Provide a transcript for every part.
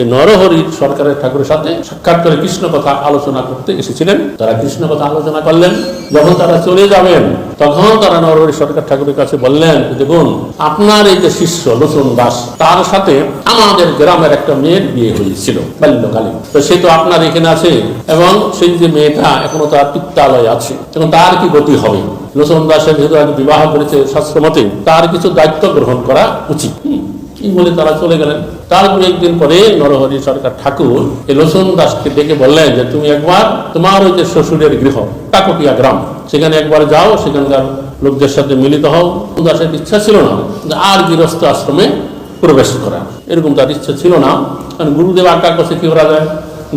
এই নরহরি সরকারের ঠাকুরের সাথে সাক্ষাৎ করে কৃষ্ণ কথা আলোচনা করতে এসেছিলেন। তারা কৃষ্ণ কথা আলোচনা করলেন। যখন তারা চলে যাবেন, তখন তারা নরহরি সরকার ঠাকুরের কাছে বললেন, দেখুন, আপনার এই যে শিষ্য লোচন দাস, তার সাথে আমাদের গ্রামের একটা মেয়ের বিয়ে হয়েছিল, বাল্যকালে। তো সে তো আপনার এখানে আছে এবং সেই যে মেয়েটা এখনও তার পিত্তালয় আছে। এখন তার কি গতি হবে? লোচন দাসের যেহেতু বিবাহ করেছে শাস্ত্র মতে, তার কিছু দায়িত্ব গ্রহণ করা উচিত। এই বলে তারা চলে গেলেন। তারপর একদিন পরে নরহরি সরকার ঠাকুর এই লোচন দাসকে ডেকে বললেন যে, তুমি একবার তোমার ওই যে শ্বশুরের গৃহ কাকটিয়া গ্রাম, সেখানে একবার যাও, সেখানকার লোকদের সাথে মিলিত হও। দাসের ইচ্ছা ছিল না আর গৃহস্থ আশ্রমে প্রবেশ করা এরকম তার ইচ্ছা ছিল না। কারণ গুরুদেব আজ্ঞা করছে কি করা যায়?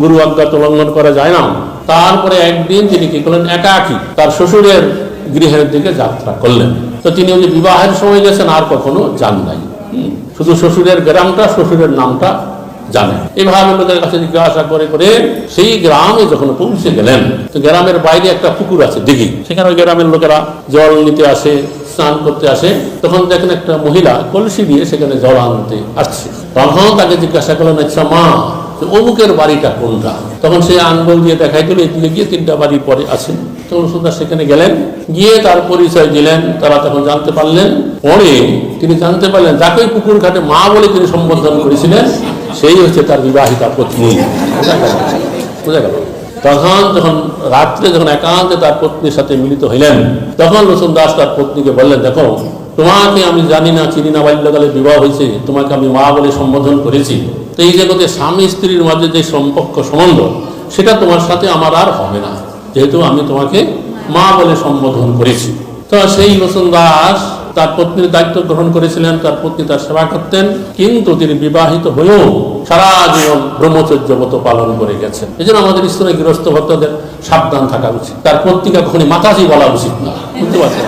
গুরু আজ্ঞা তো লঙ্ঘন করা যায় না। তারপরে একদিন তিনি কি করলেন? একাকি তার শ্বশুরের গৃহের দিকে যাত্রা করলেন। তো তিনি ওই বিবাহের সময় গেছেন, আর কখনো যান নাই। শুধু শ্বশুরের গ্রামটা, শ্বশুরের নামটা জানে। এভাবে লোকের কাছে জিজ্ঞাসা করে করে সেই গ্রামে যখন পৌঁছে গেলেন, তো গ্রামের বাইরে একটা পুকুর আছে, দিঘি। সেখানে গ্রামের লোকেরা জল নিতে আসে, স্নান করতে আসে। তখন দেখেন একটা মহিলা কলসি দিয়ে সেখানে জল আনতে আসছে। তখন তাকে জিজ্ঞাসা করলেন আচ্ছা মা অমুকের বাড়িটা কোনটা? তখন সে আঙ্গুল দিয়ে দেখাই দিল এদিকে গিয়ে তিনটা বাড়ি পরে আছে। তখন সেখানে গেলেন, গিয়ে তার পরিচয় দিলেন, তারা তখন জানতে পারলেন। পরে তিনি জানতে পারলেন, যাকে পুকুর ঘাটে মা বলে তিনি সম্বোধন করেছিলেন, সেই হচ্ছে তার বিবাহিতা পত্নী? বোঝা গেল? তখন যখন রাত্রে যখন একান্তে তার পত্নীর সাথে মিলিত হইলেন, তখন রসুন দাস তার পত্নীকে বললেন, দেখো, তোমাকে আমি জানি না, চিনি না বাল্যকালে বিবাহ হয়েছে, তোমাকে আমি মা বলে সম্বোধন করেছি। তো এই জগতে স্বামী স্ত্রীর মাঝে যে সম্পর্ক সম্বন্ধ, সেটা তোমার সাথে আমার আর হবে না। যেহেতু আমি তোমাকে মা বলে সম্বোধন করেছি। তো সেই রসুন দাস তার পত্নীর দায়িত্ব গ্রহণ করেছিলেন, তার পত্নী তার সেবা করতেন, কিন্তু তিনি বিবাহিত হয়েও সারা জীবন ব্রহ্মচর্য মত পালন করে গেছেন। এই জন্য আমাদের স্তরে গৃহস্থ ভক্তদের সাবধান থাকা উচিত। তার পত্রিকা কখনই মাতাজি বলা উচিত না। বুঝতে পারছেন?